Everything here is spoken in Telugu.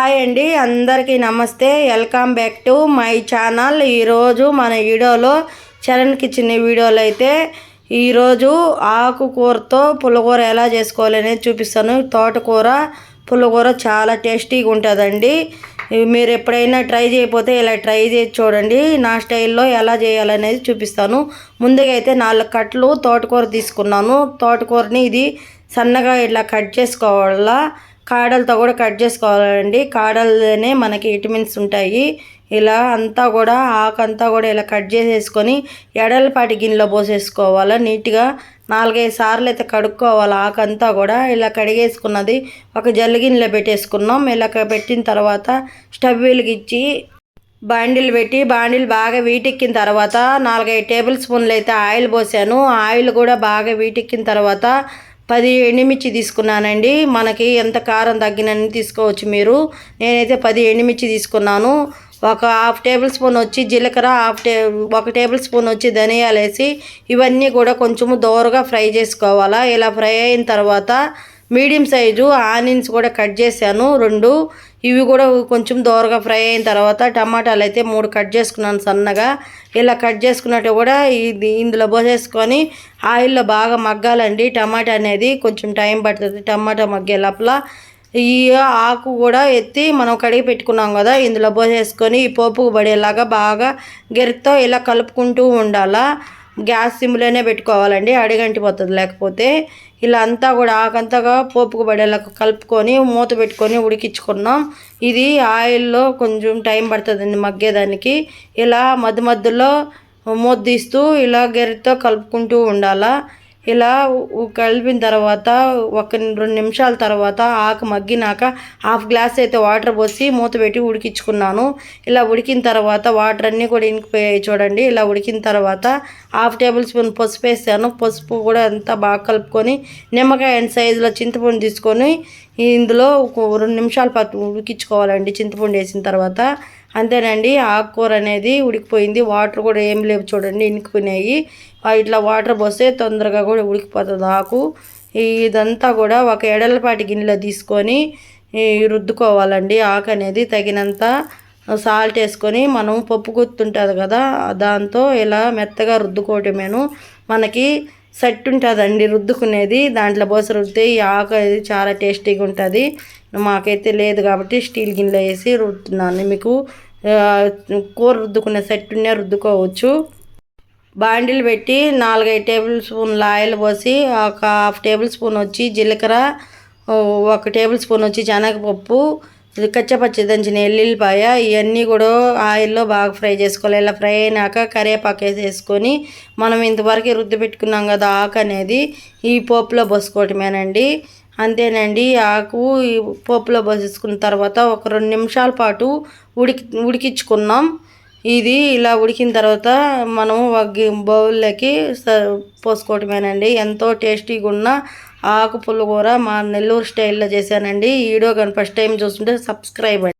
హాయ్ అండి అందరికీ నమస్తే. Welcome back to my channel. ఈరోజు మన వీడియోలో చరణ్ కిచెన్ వీడియోలో అయితే ఈరోజు ఆకుకూరతో పుల్లకూర ఎలా చేసుకోవాలి అనేది చూపిస్తాను. తోటకూర పుల్లకూర చాలా టేస్టీగా ఉంటుందండి. మీరు ఎప్పుడైనా ట్రై చేయకపోతే ఇలా ట్రై చేసి చూడండి. నా స్టైల్లో ఎలా చేయాలనేది చూపిస్తాను. ముందుగా అయితే నాలుగు కట్లు తోటకూర తీసుకున్నాను. తోటకూరని ఇది సన్నగా ఇట్లా కట్ చేసుకోవాలా. కాడలతో కూడా కట్ చేసుకోవాలండి. కాడలనే మనకి విటమిన్స్ ఉంటాయి. ఇలా అంతా కూడా ఆకంతా కూడా ఇలా కట్ చేసేసుకొని ఎడలపాటి గిన్నెలో పోసేసుకోవాలి. నీట్గా నాలుగైదు సార్లు అయితే కడుక్కోవాలి. ఆకంతా కూడా ఇలా కడిగేసుకున్నది ఒక జల్లి గిన్నెలో పెట్టేసుకున్నాం. ఇలా పెట్టిన తర్వాత స్టవ్ వెలిగించి బాండిల్ పెట్టి బాండిల్ బాగా వీటెక్కిన తర్వాత నాలుగైదు టేబుల్ స్పూన్లు అయితే ఆయిల్ పోసాను. ఆయిల్ కూడా బాగా వీటెక్కిన తర్వాత పది ఎండుమిర్చి తీసుకున్నానండి. మనకి ఎంత కారం తగ్గినని తీసుకోవచ్చు మీరు. నేనైతే పది ఎండుమిర్చి తీసుకున్నాను. ఒక హాఫ్ టేబుల్ స్పూన్ వచ్చి జీలకర్ర హాఫ్ టే ఒక టేబుల్ స్పూన్ వచ్చి ధనియాలు వేసి ఇవన్నీ కూడా కొంచెము దోరగా ఫ్రై చేసుకోవాలా. ఇలా ఫ్రై అయిన తర్వాత మీడియం సైజు ఆనియన్స్ కూడా కట్ చేశాను రెండు. ఇవి కూడా కొంచెం దోరగా ఫ్రై అయిన తర్వాత టమాటాలు అయితే మూడు కట్ చేసుకున్నాను సన్నగా. ఇలా కట్ చేసుకున్నట్టు కూడా ఇది ఇందులో పోసేసుకొని ఆయిల్లో బాగా మగ్గాలండి. టమాటా అనేది కొంచెం టైం పడుతుంది. టమాటా మగ్గే లోపల ఈ ఆకు కూడా ఎత్తి మనం కడిగి పెట్టుకున్నాం కదా ఇందులో పోసేసుకొని ఈ పోపుకు పడేలాగా బాగా గెరితో ఇలా కలుపుకుంటూ ఉండాలా. గ్యాస్ సిమ్లోనే పెట్టుకోవాలండి అడిగంటిపోతుంది. లేకపోతే ఇలా అంతా కూడా ఆకంతగా పోపుకు పడేలా కలుపుకొని మూత పెట్టుకొని ఉడికించుకున్నాం. ఇది ఆయిల్లో కొంచెం టైం పడుతుందండి మగ్గేదానికి. ఇలా మధ్య మధ్యలో మూత తీస్తూ ఇలా గెరితో కలుపుకుంటూ ఉండాలా. ఇలా కలిపిన తర్వాత ఒక రెండు నిమిషాల తర్వాత ఆకు మగ్గినాక హాఫ్ గ్లాస్ అయితే వాటర్ పోసి మూత పెట్టి ఉడికించుకున్నాను. ఇలా ఉడికిన తర్వాత వాటర్ అన్నీ కూడా ఇంకిపోయాయి చూడండి. ఇలా ఉడికిన తర్వాత హాఫ్ టేబుల్ స్పూన్ పసుపు వేసాను. పసుపు కూడా అంతా బాగా కలుపుకొని నిమ్మకాయ సైజులో చింతపండు తీసుకొని ఇందులో రెండు నిమిషాల పాటు ఉడికించుకోవాలండి. చింతపండు వేసిన తర్వాత అంతేనండి ఆకుకూర అనేది ఉడికిపోయింది వాటర్ కూడా ఏం లేవు చూడండి ఇనికిపోయినాయి. ఇట్లా వాటర్ పోస్తే తొందరగా కూడా ఉడికిపోతుంది ఆకు. ఇదంతా కూడా ఒక ఎడలపాటి గిన్నెలో తీసుకొని రుద్దుకోవాలండి. ఆకు అనేది తగినంత సాల్ట్ వేసుకొని మనం పప్పు గుర్తుంటుంది కదా దాంతో ఇలా మెత్తగా రుద్దుకోవటమేను. మనకి సెట్ ఉంటుందండి రుద్దుకునేది దాంట్లో పోసి రుద్దితే ఈ ఆకు అనేది చాలా టేస్టీగా ఉంటుంది. మాకైతే లేదు కాబట్టి స్టీల్ గిన్నెలో వేసి రుద్దుతున్నాను. మీకు కూర రుద్దుకునే సెట్ ఉన్నా రుద్దుకోవచ్చు. బాండిలు పెట్టి నాలుగైదు టేబుల్ స్పూన్ల ఆయిల్ పోసి ఒక హాఫ్ టేబుల్ స్పూన్ వచ్చి జీలకర్ర ఒక టేబుల్ స్పూన్ వచ్చి శనగపప్పు కచ్చపచ్చి దంచిన ఎల్లుల్లిపాయ ఇవన్నీ కూడా ఆయిల్లో బాగా ఫ్రై చేసుకోవాలి. ఇలా ఫ్రై అయినాక కరివేపాకు వేసేసుకొని మనం ఇంతవరకు రుద్ది పెట్టుకున్నాం కదా ఆకు అనేది ఈ పోపులో పోసుకోవటమేనండి. అంతేనండి ఆకు ఈ పోపులో పోసేసుకున్న తర్వాత ఒక రెండు నిమిషాల పాటు ఉడికి ఉడికించుకున్నాం. ఇది ఇలా ఉడికిన తర్వాత మనం ఒక బౌల్లోకి పోసుకోవటమేనండి. ఎంతో టేస్టీగా ఉన్న ఆకు పుల్లకూర మా నెల్లూరు స్టైల్లో చేశానండి. ఈ వీడియో కానీ ఫస్ట్ టైం చూస్తుంటే సబ్స్క్రైబ్